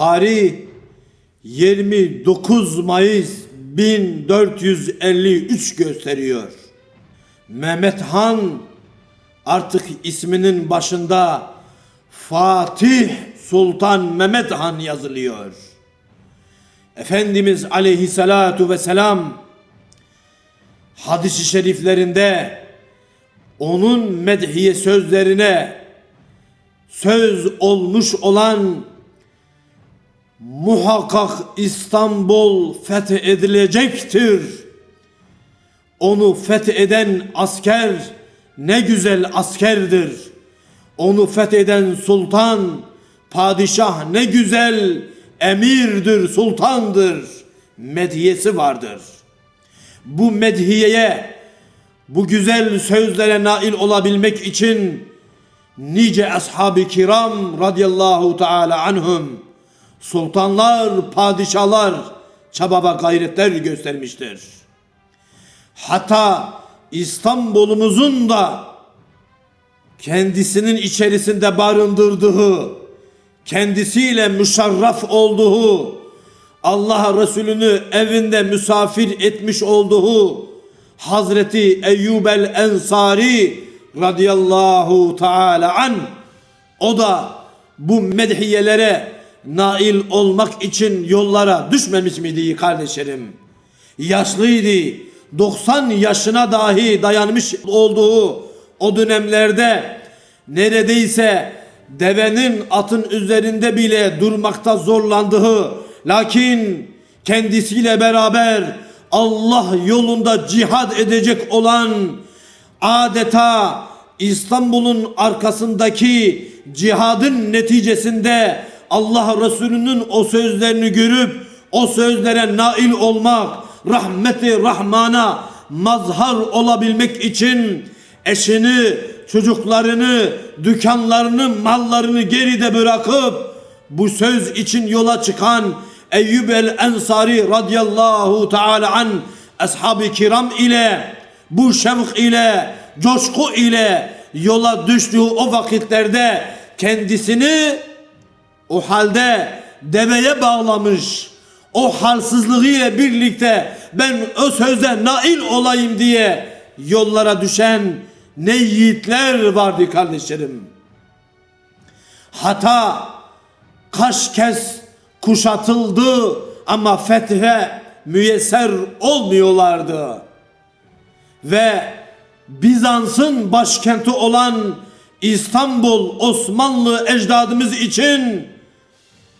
Tarih 29 Mayıs 1453 gösteriyor. Mehmet Han artık isminin başında Fatih Sultan Mehmet Han yazılıyor. Efendimiz aleyhissalatu vesselam hadis-i şeriflerinde onun medhiye sözlerine söz olmuş olan muhakkak İstanbul fethedilecektir. Onu fetheden asker ne güzel askerdir. Onu fetheden sultan, padişah ne güzel emirdir, sultandır. Medhiyesi vardır. Bu medhiyeye, bu güzel sözlere nail olabilmek için nice ashab-ı kiram radıyallahu teala anhum sultanlar, padişahlar çababa gayretler göstermiştir. Hatta İstanbul'umuzun da kendisinin içerisinde barındırdığı, kendisiyle müşerref olduğu, Allah Resulü'nü evinde misafir etmiş olduğu Hazreti Eyyub el Ensari radıyallahu teala an o da bu medhiyelere nail olmak için yollara düşmemiş miydi kardeşlerim? Yaşlıydı. 90 yaşına dahi dayanmış olduğu o dönemlerde neredeyse devenin atın üzerinde bile durmakta zorlandığı lakin kendisiyle beraber Allah yolunda cihad edecek olan adeta İstanbul'un arkasındaki cihadın neticesinde Allah Resulü'nün o sözlerini görüp o sözlere nail olmak, rahmeti rahmana mazhar olabilmek için eşini, çocuklarını, dükkanlarını, mallarını geride bırakıp bu söz için yola çıkan Eyyub el Ensari radıyallahu teala an ashab-ı kiram ile bu şevk ile coşku ile yola düştüğü o vakitlerde kendisini o halde deveye bağlamış o halsızlığıyla birlikte ben o sözde nail olayım diye yollara düşen ne yiğitler vardı kardeşlerim. Hata kaç kez kuşatıldı ama fethe müyesser olmuyorlardı. Ve Bizans'ın başkenti olan İstanbul Osmanlı ecdadımız için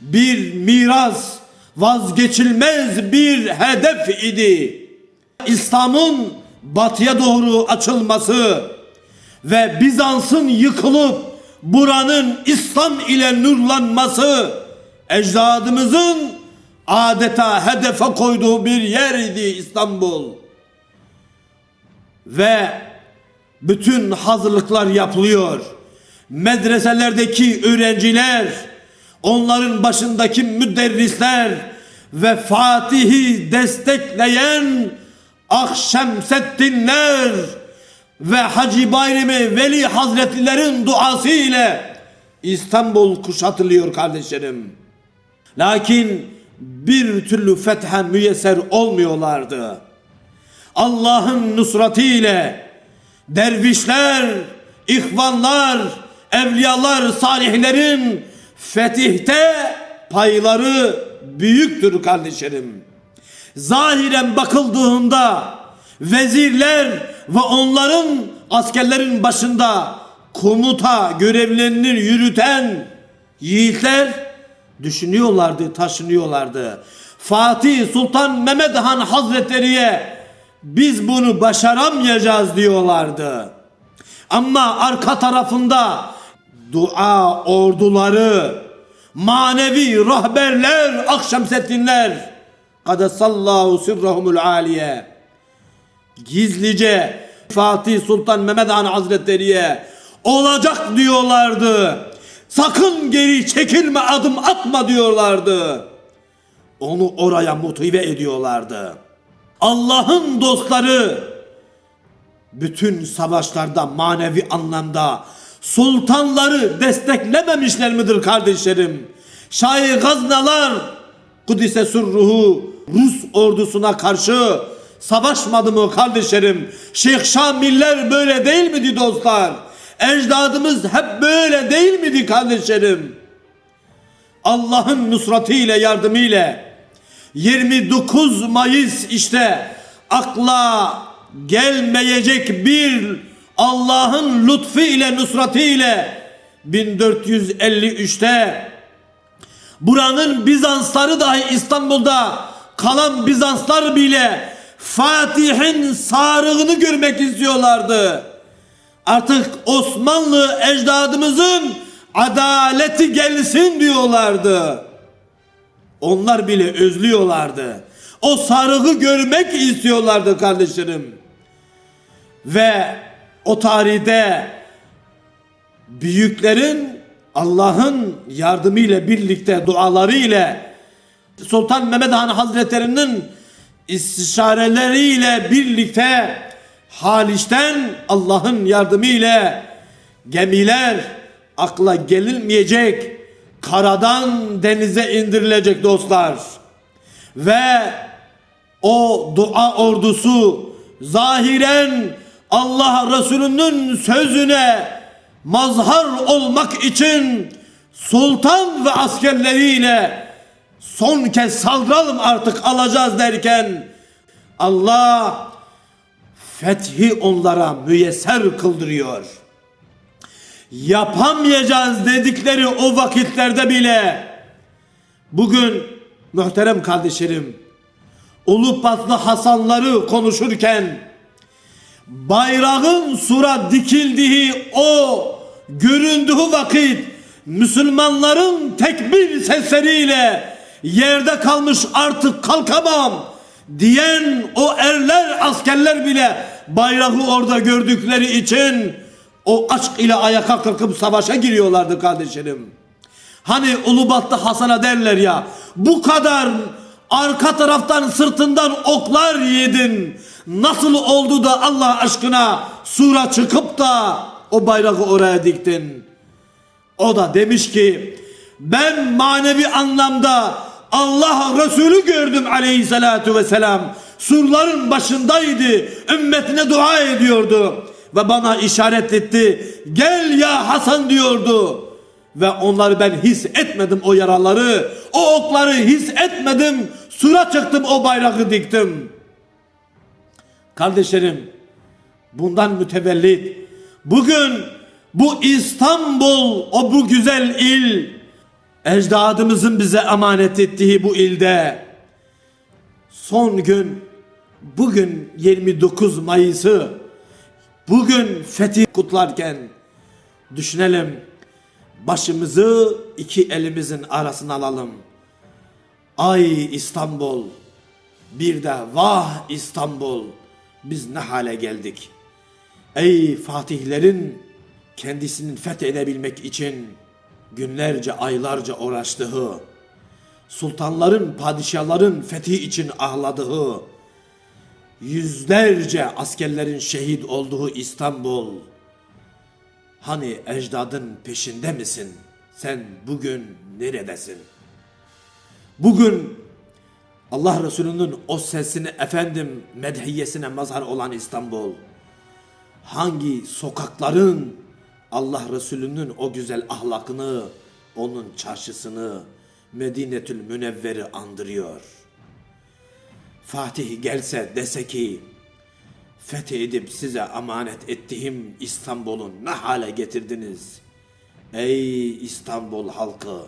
bir miras, vazgeçilmez bir hedef idi. İslam'ın batıya doğru açılması ve Bizans'ın yıkılıp buranın İslam ile nurlanması ecdadımızın adeta hedefe koyduğu bir yer idi İstanbul. Ve bütün hazırlıklar yapılıyor. Medreselerdeki öğrenciler, onların başındaki müderrisler ve Fatih'i destekleyen Akşemseddinler ve Hacı Bayrami Veli Hazretlilerin duası ile İstanbul kuşatılıyor kardeşlerim. Lakin bir türlü fethe müyesser olmuyorlardı. Allah'ın nusratı ile dervişler, ihvanlar, evliyalar, salihlerin fetihte payları büyüktür kardeşlerim. Zahiren bakıldığında vezirler ve onların askerlerin başında komuta görevlerini yürüten yiğitler düşünüyorlardı, taşınıyorlardı. Fatih Sultan Mehmet Han Hazretleri'ye biz bunu başaramayacağız diyorlardı. Ama arka tarafında dua orduları, manevi rahberler, Akşemseddinler, kadesallahu sirrahumul aliye, gizlice Fatih Sultan Mehmet Han Hazretleri'ye olacak diyorlardı. Sakın geri çekilme adım atma diyorlardı. Onu oraya motive ediyorlardı. Allah'ın dostları bütün savaşlarda manevi anlamda sultanları desteklememişler midir kardeşlerim? Şahi gaznalar Kudüs'e surruhu Rus ordusuna karşı savaşmadı mı kardeşlerim? Şeyh Şamiller böyle değil miydi dostlar? Ecdadımız hep böyle değil miydi kardeşlerim? Allah'ın nusratıyla yardımıyla 29 Mayıs işte akla gelmeyecek bir Allah'ın lütfu ile nusratı ile 1453'te buranın Bizansları dahi İstanbul'da kalan Bizanslar bile Fatih'in sarığını görmek istiyorlardı. Artık Osmanlı ecdadımızın adaleti gelsin diyorlardı. Onlar bile özlüyorlardı. O sarığı görmek istiyorlardı kardeşlerim. Ve o tarihte büyüklerin Allah'ın yardımıyla birlikte duaları ile Sultan Mehmet Han Hazretleri'nin istişareleriyle birlikte Haliç'ten Allah'ın yardımıyla gemiler akla gelinmeyecek karadan denize indirilecek dostlar. Ve o dua ordusu zahiren Allah Resulü'nün sözüne mazhar olmak için sultan ve askerleriyle son kez saldıralım artık alacağız derken Allah fethi onlara müyesser kıldırıyor. Yapamayacağız dedikleri o vakitlerde bile bugün muhterem kardeşlerim Ulupatlı Hasanları konuşurken bayrağın sura dikildiği o göründüğü vakit Müslümanların tekbir sesleriyle yerde kalmış artık kalkamam diyen o erler askerler bile bayrağı orada gördükleri için o aşk ile ayağa kalkıp savaşa giriyorlardı kardeşlerim. Hani Ulubat'ta Hasan'a derler ya bu kadar arka taraftan sırtından oklar yedin. Nasıl oldu da Allah aşkına sura çıkıp da o bayrağı oraya diktin. O da demiş ki ben manevi anlamda Allah Resulü gördüm aleyhissalatu vesselam. Surların başındaydı. Ümmetine dua ediyordu. Ve bana işaret etti. Gel ya Hasan diyordu. Ve onları ben his etmedim o yaraları. O okları his etmedim. Sura çıktım o bayrağı diktim. Kardeşlerim bundan mütevellit bugün bu İstanbul o bu güzel il ecdadımızın bize emanet ettiği bu ilde son gün bugün 29 Mayıs'ı bugün fethi kutlarken düşünelim başımızı iki elimizin arasına alalım. Ay İstanbul bir de vah İstanbul biz ne hale geldik. Ey fatihlerin kendisinin fethedebilmek için günlerce aylarca uğraştığı, sultanların padişahların fethi için ağladığı, yüzlerce askerlerin şehit olduğu İstanbul, hani ecdadın peşinde misin? Sen bugün neredesin? Bugün Allah Resulü'nün o sesini efendim medhiyesine mazhar olan İstanbul, hangi sokakların Allah Resulü'nün o güzel ahlakını, onun çarşısını, Medinetül Münevver'i andırıyor. Fatih gelse dese ki, fethedip size emanet ettiğim İstanbul'un ne hale getirdiniz? Ey İstanbul halkı!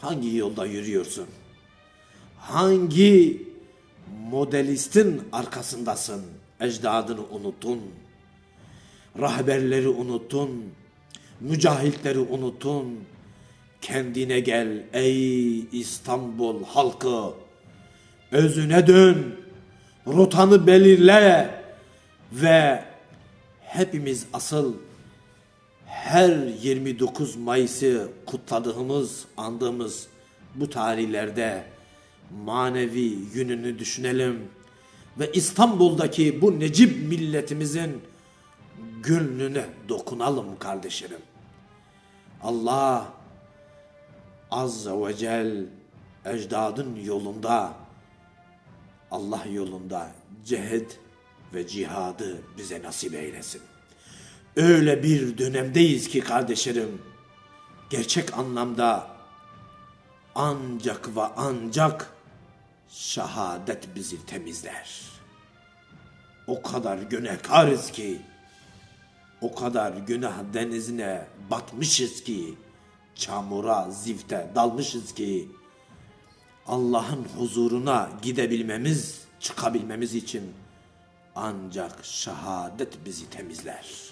Hangi yolda yürüyorsun? Hangi modelistin arkasındasın? Ecdadını unuttun. Rahberleri unuttun. Mücahitleri unuttun. Kendine gel ey İstanbul halkı. Özüne dön. Rotanı belirle ve hepimiz asıl her 29 Mayıs'ı kutladığımız, andığımız bu tarihlerde manevi yönünü düşünelim ve İstanbul'daki bu Necip milletimizin gönlüne dokunalım kardeşlerim. Allah Azze ve Cel ecdadın yolunda Allah yolunda cehd ve cihadı bize nasip eylesin. Öyle bir dönemdeyiz ki kardeşlerim gerçek anlamda ancak ve ancak şehadet bizi temizler. O kadar günahkarız ki o kadar günah denizine batmışız ki çamura, zifte dalmışız ki Allah'ın huzuruna gidebilmemiz, çıkabilmemiz için ancak şehadet bizi temizler.